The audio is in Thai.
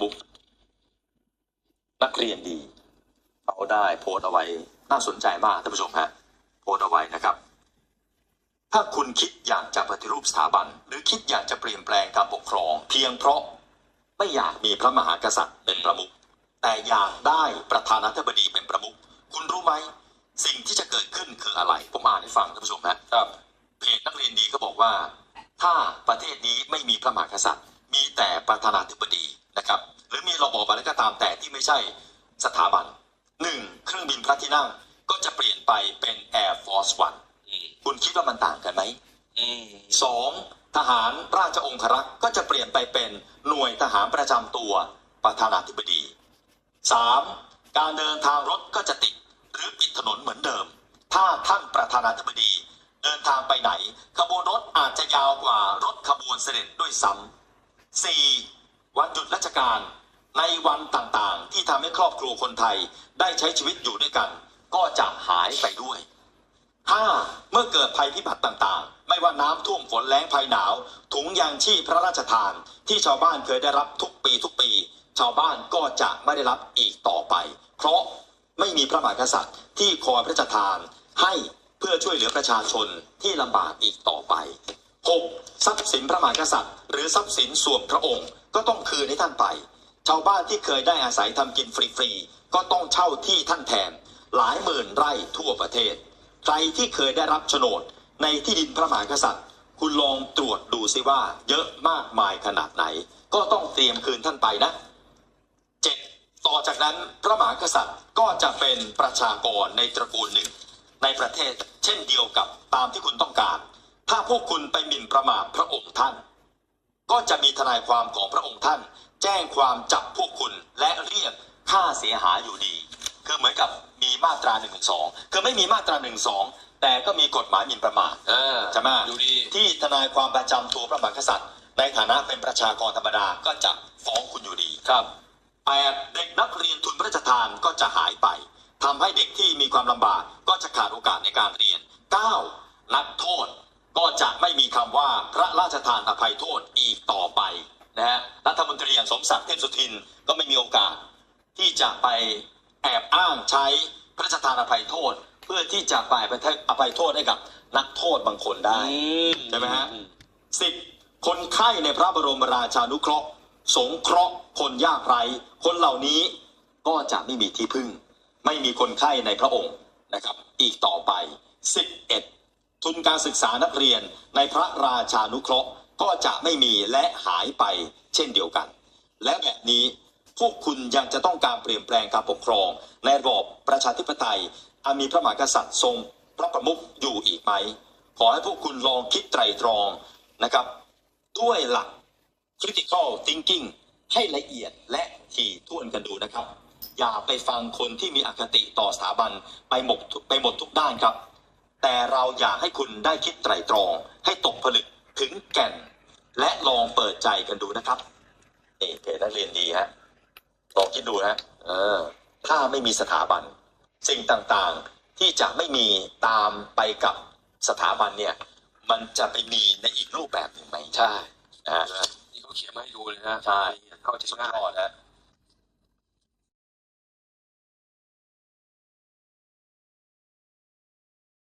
บุ๊กนักเรียนดีเขาได้โพสต์เอาไว้น่าสนใจมากท่านผู้ชมฮะโพสต์เอาไว้นะครับ ถ้าคุณคิดอยากจะปฏิรูปสถาบัน หรือคิดอยากจะเปลี่ยนแปลงการปกครอง เพียงเพราะไม่อยากมีพระมหากษัตริย์เป็นประมุขแต่อยากได้ประธานาธิบดีเป็นประมุขคุณรู้ไหมสิ่งที่จะเกิดขึ้นคืออะไร ผมอ่านให้ฟังท่านผู้ชมนะครับเพจนักเรียนดีก็บอกว่า ถ้าประเทศนี้ไม่มีพระมหากษัตริย์ มีแต่ประธานาธิบดีามแต่ที่ไม่ใช่สถาบันหนึ่งเครื่องบินพระที่นั่งก็จะเปลี่ยนไปเป็น Air Force One อืมคุณคิดว่ามันต่างกันไหมอืมสองทหารราชองครักษ์ก็จะเปลี่ยนไปเป็นหน่วยทหารประจำตัวประธานาธิบดีสามการเดินทางรถก็จะติดหรือปิดถนนเหมือนเดิม ถ้าท่านประธานาธิบดี เดินทางไปไหน ขบวนรถอาจจะยาวกว่ารถขบวนเสด็จด้วยซ้ำสี่วันหยุดราชการ ในวันต่างๆ ที่ทำให้ครอบครัวคนไทยได้ใช้ชีวิตอยู่ด้วยกัน ก็จะหายไปด้วยห้าเมื่อเกิดภัยพิบัติต่างๆ ไม่ว่าน้ำท่วมฝนแล้งภัยหนาว ถุงยางชีพพระราชทาน ที่ชาวบ้านเคยได้รับทุกปีทุกปี ชาวบ้านก็จะไม่ได้รับอีกต่อไป เพราะไม่มีพระมหากษัตริย์ที่คอยพระราชทานให้เพื่อช่วยเหลือประชาชนที่ลำบากอีกต่อไป 6. ทรัพย์สินพระมหากษัตริย์ หรือทรัพย์สินส่วนพระองค์ก็ต้องคืนให้ท่านไป ชาวบ้านที่เคยได้อาศัยทำกินฟรีๆ ก็ต้องเช่าที่ท่านแทน หลายหมื่นไร่ทั่วประเทศ ใครที่เคยได้รับโฉนดในที่ดินพระมหากษัตริย์ คุณลองตรวจดูซิว่าเยอะมากมายขนาดไหน ก็ต้องเตรียมคืนท่านไปนะเจ็ดต่อจากนั้นพระมหากษัตริย์ก็จะเป็นประชากรในตระกูลหนึ่ง ในประเทศเช่นเดียวกับตามที่คุณต้องการ ถ้าพวกคุณไปหมิ่นประมาทพระองค์ท่าน ก็จะมีทนายความของพระองค์ท่าน แจ้งความจับพวกคุณและเรียกค่าเสียหายอยู่ดี คือเหมือนกับมีมาตรา1นึคือไม่มีมาตรา1นึแต่ก็มีกฎหมายหมิ่นประมาทอ่าใช่ไหมดูดี ที่ทนายความประจำตัวพระมหากษัตริย์ ในฐานะเป็นประชากรธรรมดาก็จะฟ้องคุณอยู่ดี ครับ แปดเด็กนักเรียนทุนพระราชทานก็จะหายไปทำให้เด็กที่มีความลำบากก็จะขาดโอกาสในการเรียน 9. นักโทษก็จะไม่มีคำว่าพระราชทานอภัยโทษอีกต่อไป นะฮะรัฐมนตรีอย่างสมศักดิ์เทพสุทินก็ไม่มีโอกาส ที่จะไปแอบอ้างใช้พระราชทานอภัยโทษ เพื่อที่จะไปอภัยโทษให้กับนักโทษบางคนได้ใช่ไหมฮะสิบคนไข้ในพระบรมราชานุเคราะห์ สงเคราะห์คนยากไร้คนเหล่านี้ก็จะไม่มีที่พึ่ง ไม่มีคนไข้ในพระองค์นะครับ อีกต่อไป 11 ทุนการศึกษานักเรียนในพระราชานุเคราะห์ ก็จะไม่มีและหายไปเช่นเดียวกัน และแบบนี้พวกคุณยังจะต้องการเปลี่ยนแปลงการปกครอง ในระบอบประชาธิปไตยอันมีพระมหากษัตริย์ทรงพระประมุขอยู่อีกไหม ขอให้พวกคุณลองคิดไตรตรองนะครับ ด้วยหลัก critical thinking ให้ละเอียดและถี่ถ้วนกันดูนะครับ อย่าไปฟังคนที่มีอคติต่อสถาบันไปหมดไปหมดทุกด้านครับ แต่เราอยากให้คุณได้คิดไตรตรอง ให้ตกผลึก ถึงแก่น และลองเปิดใจกันดูนะครับเอเพจนักเรียนดีฮะลองคิดดูนะเออ ถ้าไม่มีสถาบัน สิ่งต่างๆที่จะไม่มีตามไปกับสถาบันเนี่ย มันจะไปมีในอีกรูปแบบหนึ่งไหมใช่นะฮะนี่เขาเขียนมาให้ดูเลยนะใช่เข้าใจสุดง่ายยอดนะ